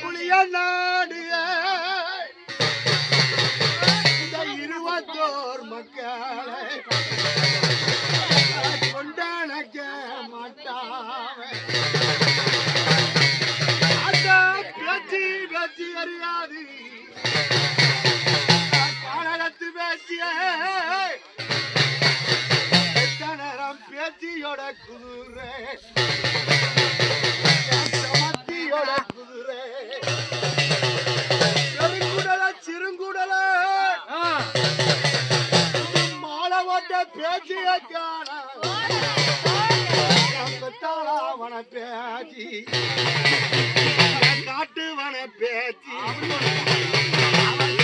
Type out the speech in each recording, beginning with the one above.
புளிய நாடு இருபத்தோர் மக்களை கொண்டாடக்க மாட்டாங்க பேச்சு பேச்சு அறியாது காலத்து பேச்சியே பேச்சியோட குதிரை பேச்சிய காண பெத்தாளவன பேச்சி காட்டுவன பேச்சி அவன்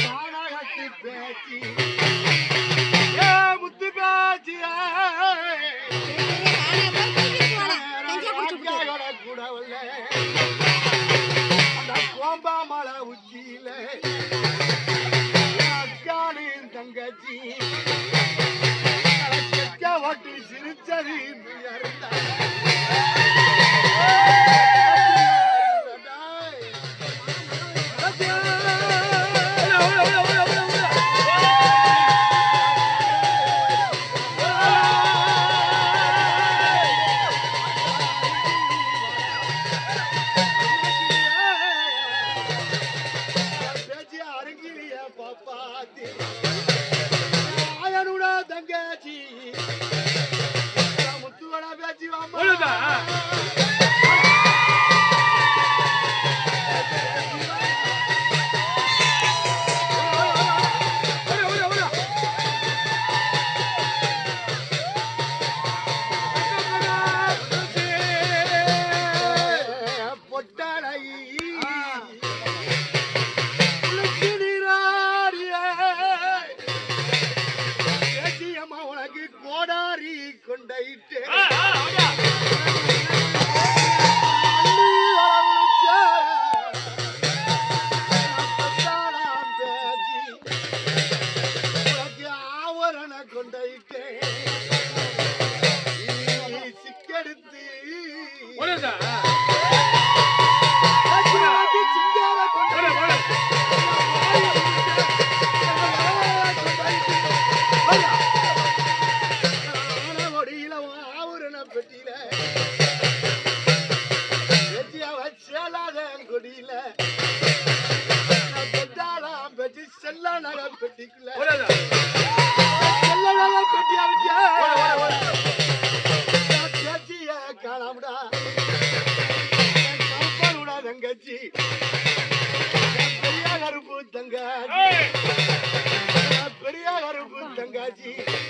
பேச்சி ஏ முத்து பேச்சிய ராஜாவோட குடவுல, அந்த கோம்பாமலை உச்சியில, செக்க ஓட்டி சிரிச்சது உனக்கு கோடாரி கொண்டைட்டு கொண்டைட்டு சிக்கெடுத்து கொடியில. பெட்டாலாம் பெட்டி செல்ல நகை பெட்டிக்குள்ள.